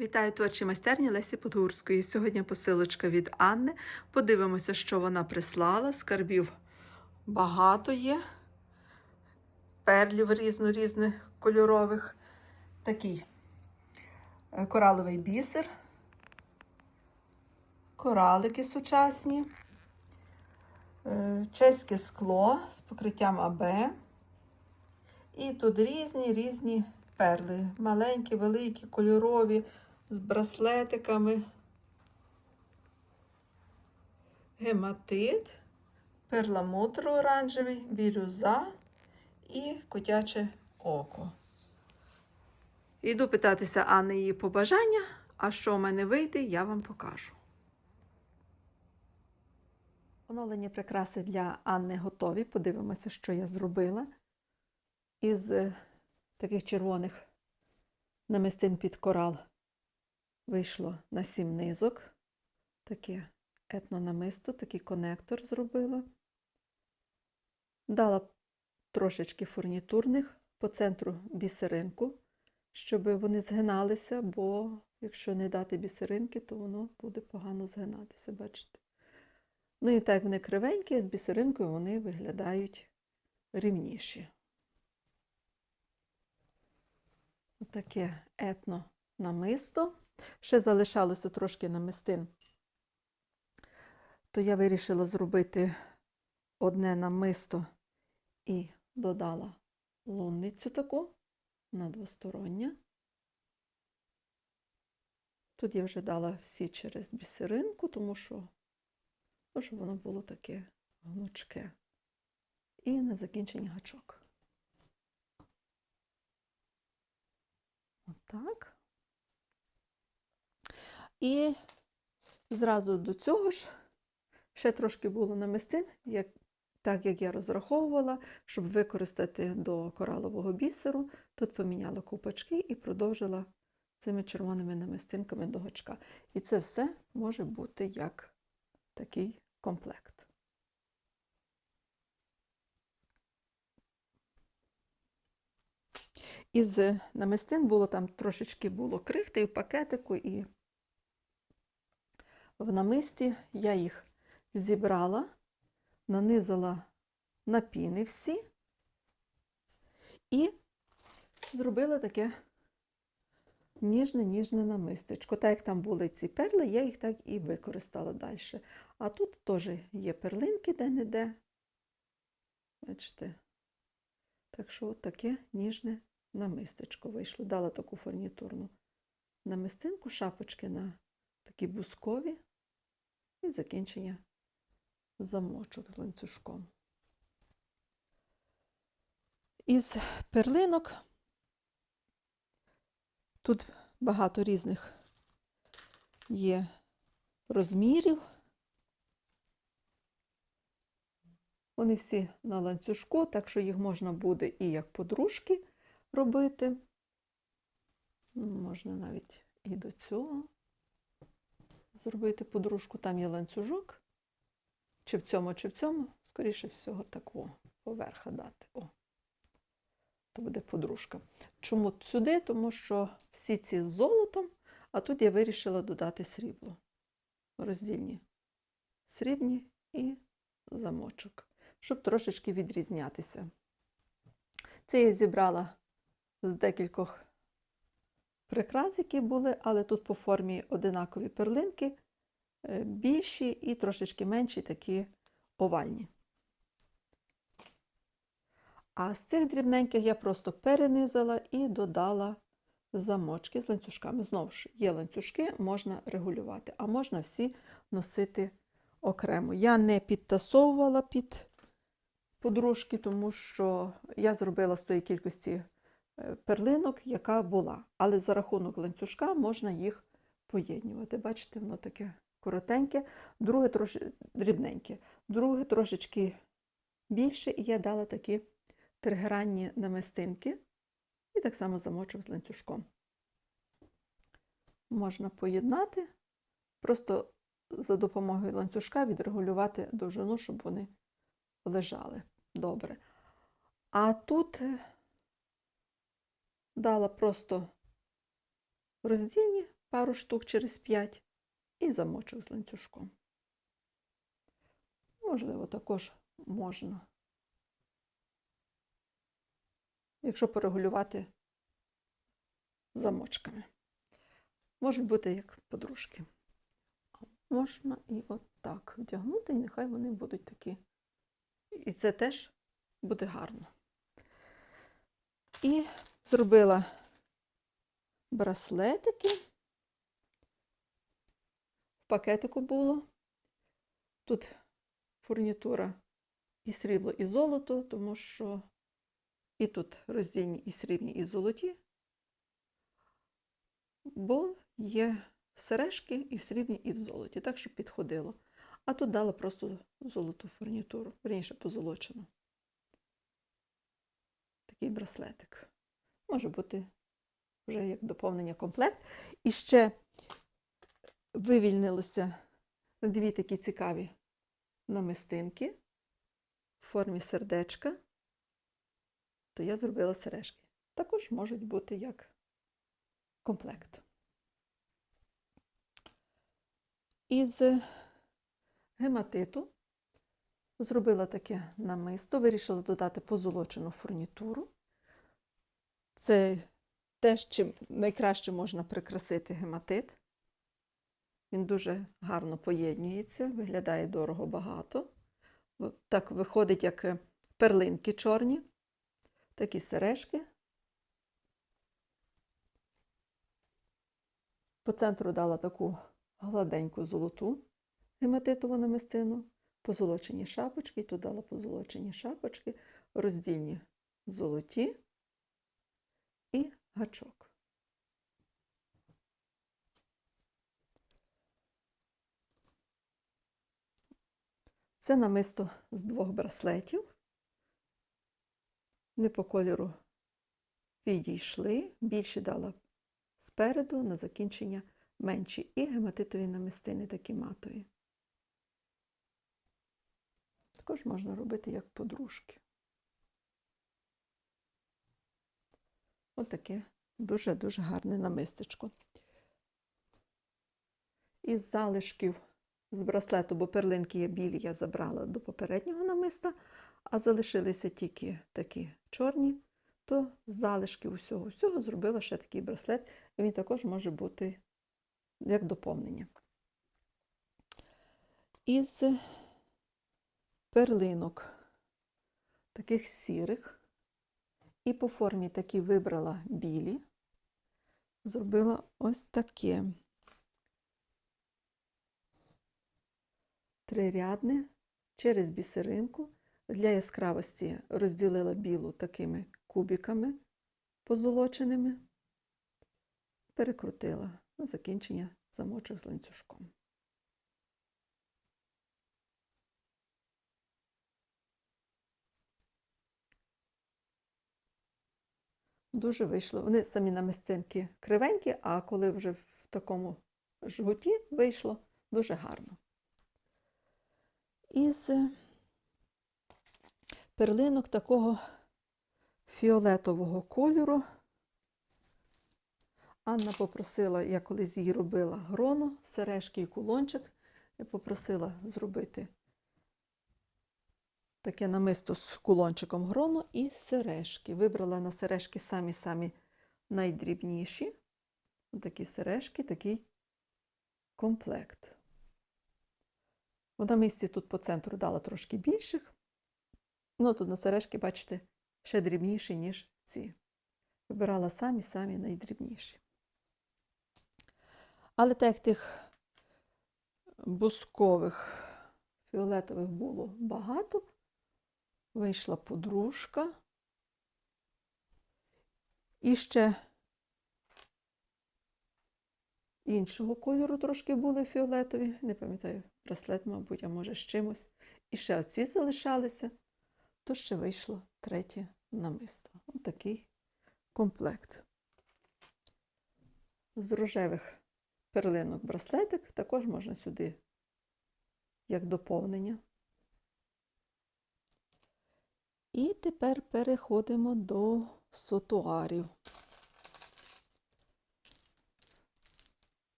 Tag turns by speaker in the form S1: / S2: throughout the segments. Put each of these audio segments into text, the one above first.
S1: Вітаю творчі майстерні Лесі Подгурської. Сьогодні посилочка від Анни. Подивимося, що вона прислала. Скарбів багато є. Перлів різно різних кольорових. Такий е, кораловий бісер. Коралики сучасні. Е, Чеське скло з покриттям АБ. І тут різні різні перли. Маленькі, великі, кольорові, з браслетиками. Гематит, перламутр оранжевий, бірюза і котяче око. Іду питатися Анни її побажання, а що в мене вийде, я вам покажу. Оновлені прикраси для Анни готові. Подивимося, що я зробила. Із таких червоних намистин під корал вийшло на сім низок. Таке етнонамисто, такий конектор зробила. Дала трошечки фурнітурних по центру бісеринку, щоб вони згиналися, бо якщо не дати бісеринки, то воно буде погано згинатися, бачите? Ну і так вони кривенькі, з бісеринкою вони виглядають рівніші. Таке етно намисто. Ще залишалося трошки намистин. То я вирішила зробити одне намисто і додала лунницю таку на двостороння. Тут я вже дала всі через бісеринку, тому що, щоб воно було таке гнучке. І на закінчення гачок. Отак. І зразу до цього ж ще трошки було намистин, як, так як я розраховувала, щоб використати до коралового бісеру. Тут поміняла купочки і продовжила цими червоними намистинками до гачка. І це все може бути як такий комплект. Із намистин було там трошечки було крихти в пакетику, і в намисті я їх зібрала, нанизала на піни всі і зробила таке ніжне-ніжне намистечко. Так як там були ці перли, я їх так і використала далі. А тут теж є перлинки де-не-де. Бачите? Так що от таке ніжне намистечко вийшло. Дала таку фурнітурну намистинку, шапочки на такі бускові і закінчення замочок з ланцюжком. Із перлинок тут багато різних є розмірів. Вони всі на ланцюжку, так що їх можна буде і як подружки робити. Можна навіть і до цього зробити подружку. Там є ланцюжок. Чи в цьому, чи в цьому, скоріше всього, такого поверха дати. О, то буде подружка. Чому сюди? Тому що всі ці з золотом, а тут я вирішила додати срібло. Роздільні срібні і замочок, щоб трошечки відрізнятися. Це я зібрала з декількох прикрас, які були, але тут по формі одинакові перлинки, е, більші і трошечки менші, такі овальні. А з цих дрібненьких я просто перенизала і додала замочки з ланцюжками. Знову ж, є ланцюжки, можна регулювати, а можна всі носити окремо. Я не підтасовувала під подружки, тому що я зробила з тої кількості перлинок, яка була. Але за рахунок ланцюжка можна їх поєднювати. Бачите, воно таке коротеньке, друге трошки дрібненьке, друге трошечки більше, і я дала такі тригранні намистинки, і так само замочок з ланцюжком. Можна поєднати, просто за допомогою ланцюжка відрегулювати довжину, щоб вони лежали добре. А тут дала просто роздільні пару штук через 5 і замочок з ланцюжком. Можливо, також можна. Якщо порегулювати замочками. Можуть бути як подружки. Можна і от так вдягнути, і нехай вони будуть такі. І це теж буде гарно. І зробила браслетики. В пакетику було. Тут фурнітура і срібло, і золото, тому що і тут роздільні і срібні, і золоті, бо є сережки і в срібні, і в золоті, так, щоб підходило. А тут дала просто золоту фурнітуру, верніше позолочену. Такий браслетик. Може бути вже як доповнення комплект. І ще вивільнилося дві такі цікаві намистинки в формі сердечка, то я зробила сережки. Також можуть бути як комплект. Із гематиту зробила таке намисто, вирішила додати позолочену фурнітуру. Це теж чим найкраще можна прикрасити гематит. Він дуже гарно поєднюється, виглядає дорого багато. Так виходить, як е, перлинки чорні, такі сережки. По центру дала таку гладеньку золоту гематитову намистину, позолочені шапочки, і тут дала позолочені шапочки, роздільні золоті і гачок. Це намисто з двох браслетів. Не по кольору відійшли, більше дала спереду на закінчення менші і гематитові намистини такі матові. Також можна робити як подружки. Ось таке дуже-дуже гарне намистечко. Із залишків з браслету, бо перлинки є білі, я забрала до попереднього намиста, а залишилися тільки такі чорні, то з залишків усього всього зробила ще такий браслет, і він також може бути як доповнення. Із перлинок таких сірих, і по формі такі вибрала білі, зробила ось таке. Трирядне через бісеринку. Для яскравості розділила білу такими кубиками позолоченими, перекрутила на закінчення замочок з ланцюжком. Дуже вийшло. Вони самі намистинки кривенькі, а коли вже в такому жгуті вийшло, дуже гарно. Із перлинок такого фіолетового кольору. Анна попросила, я колись їй робила грону, сережки і кулончик. Я попросила зробити таке намисто з кулончиком грону і сережки. Вибрала на сережки самі-самі найдрібніші. Такі сережки, такий комплект. В намисті тут по центру дала трошки більших. Ну, тут на сережки, бачите, ще дрібніші, ніж ці. Вибирала самі-самі найдрібніші. Але так тих бускових фіолетових було багато, вийшла подружка. І ще іншого кольору трошки були фіолетові. Не пам'ятаю, браслет, мабуть, а може з чимось. І ще оці залишалися, то ще вийшло третє намисто. Ось такий комплект. З рожевих перлинок браслетик також можна сюди як доповнення. І тепер переходимо до сотуарів.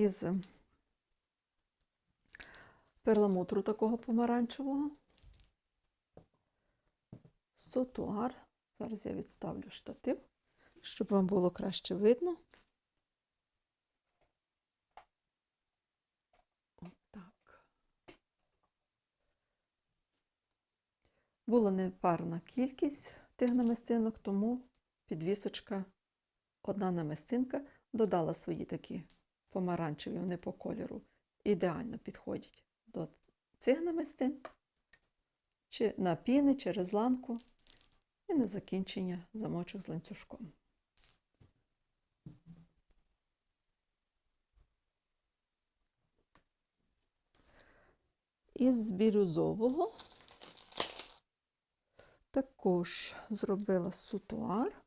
S1: із перламутру такого помаранчевого. Сотуар. Зараз я відставлю штатив, щоб вам було краще видно. Була непарна кількість тих намистинок, тому підвісочка, одна намистинка, додала свої такі помаранчеві, вони по кольору ідеально підходять до цих намистин, чи на піни через ланку, і на закінчення замочок з ланцюжком. Із бірюзового також зробила сутуар.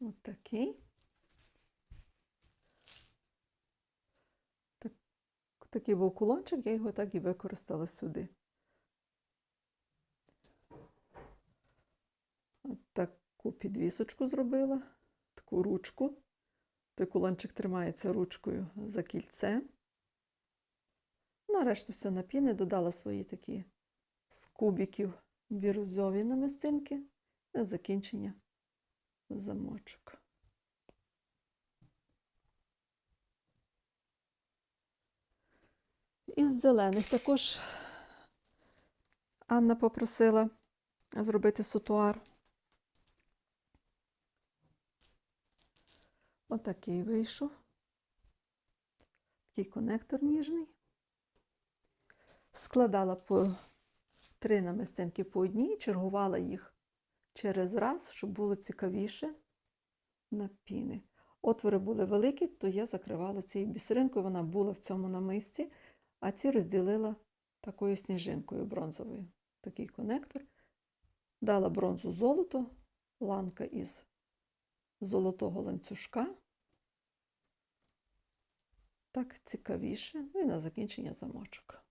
S1: От такий. Так, такий був кулончик, я його так і використала сюди. От таку підвісочку зробила, таку ручку. Той кулончик тримається ручкою за кільце. Нарешті все на піни додала свої такі з кубиків бірюзові намистинки на закінчення замочок. Із зелених також Анна попросила зробити сутуар. Отакий вийшов. Такий конектор ніжний. Складала по три намистинки по одній, чергувала їх через раз, щоб було цікавіше на піни. Отвори були великі, то я закривала цією бісеринкою, вона була в цьому намисті, а ці розділила такою сніжинкою бронзовою. Такий конектор. Дала бронзу золото, ланка із золотого ланцюжка. Так цікавіше. Ну і на закінчення замочок.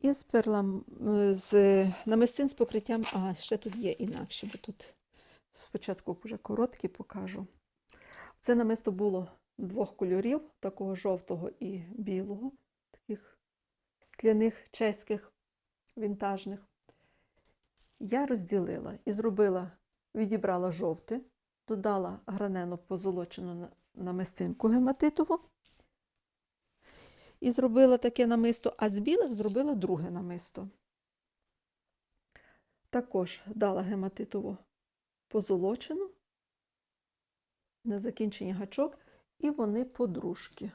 S1: Із перлам, з намистин з покриттям, ага, ще тут є інакші, бо тут спочатку вже короткі покажу. Це намисто було двох кольорів, такого жовтого і білого, таких скляних чеських вінтажних. Я розділила і зробила, відібрала жовте, додала гранену позолочену намистинку гематитову і зробила таке намисто, а з білих зробила друге намисто. Також дала гематитову позолочену на закінчення гачок, і вони подружки.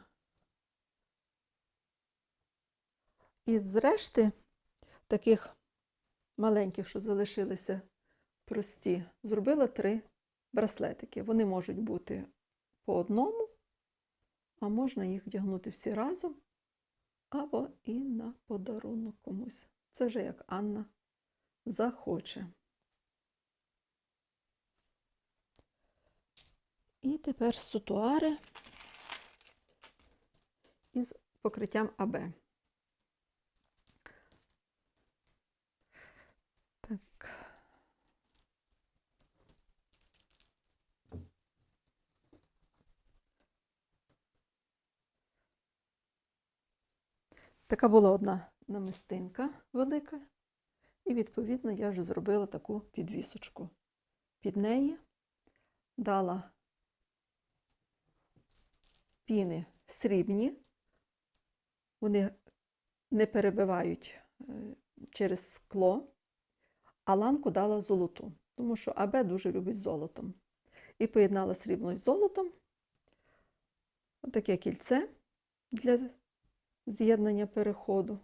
S1: І з решти таких маленьких, що залишилися прості, зробила три браслетики. Вони можуть бути по одному, а можна їх вдягнути всі разом, або і на подарунок комусь. Це вже як Анна захоче. І тепер сутуари із покриттям АБ. Така була одна намистинка велика, і, відповідно, я вже зробила таку підвісочку. Під неї дала піни срібні, вони не перебивають е, через скло, а ланку дала золоту, тому що АБ дуже любить золотом. І поєднала срібло з золотом. Отаке кільце для з'єднання переходу.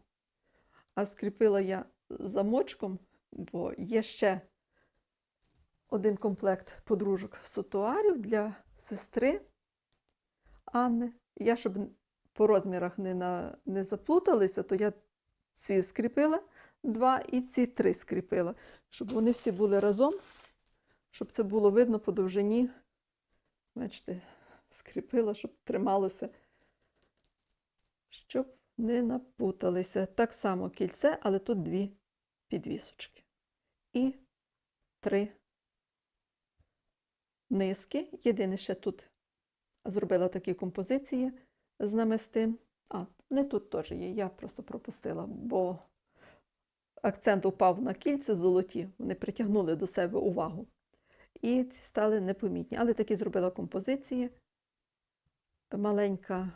S1: А скріпила я замочком, бо є ще один комплект подружок сутуарів для сестри Анни. Я, щоб по розмірах не, на, не заплуталися, то я ці скріпила два і ці три скріпила, щоб вони всі були разом, щоб це було видно по довжині. Бачите, скріпила, щоб трималося, щоб не напуталися. Так само кільце, але тут дві підвісочки. І три низки. Єдине, ще тут зробила такі композиції з намистин. А, не тут теж є, я просто пропустила, бо акцент упав на кільце золоті, вони притягнули до себе увагу. І ці стали непомітні. Але такі зробила композиції. Маленька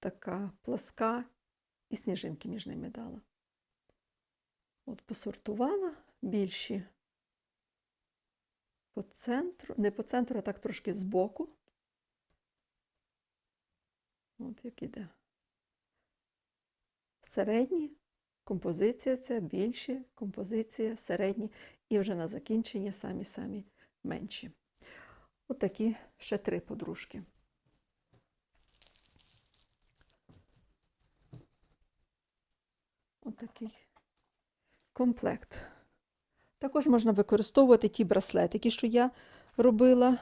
S1: така пласка, і сніжинки між ними дала. От посортувала більші по центру, не по центру, а так трошки збоку. От як іде. Середні, композиція це більші, композиція середні, і вже на закінчення самі-самі менші. От такі ще три подружки. От такий комплект. Також можна використовувати ті браслетики, що я робила.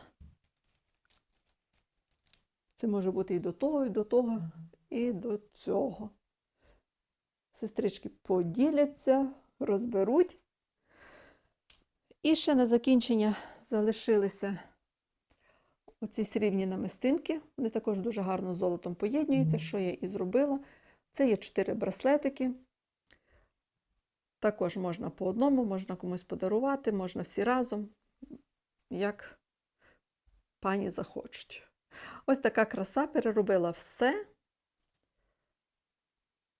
S1: Це може бути і до того, і до того, і до цього. Сестрички поділяться, розберуть. І ще на закінчення залишилися оці срібні намистинки. Вони також дуже гарно з золотом поєднуються, що я і зробила. Це є чотири браслетики. Також можна по одному, можна комусь подарувати, можна всі разом, як пані захочуть. Ось така краса переробила все.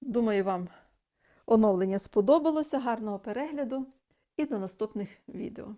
S1: Думаю, вам оновлення сподобалося. Гарного перегляду і до наступних відео.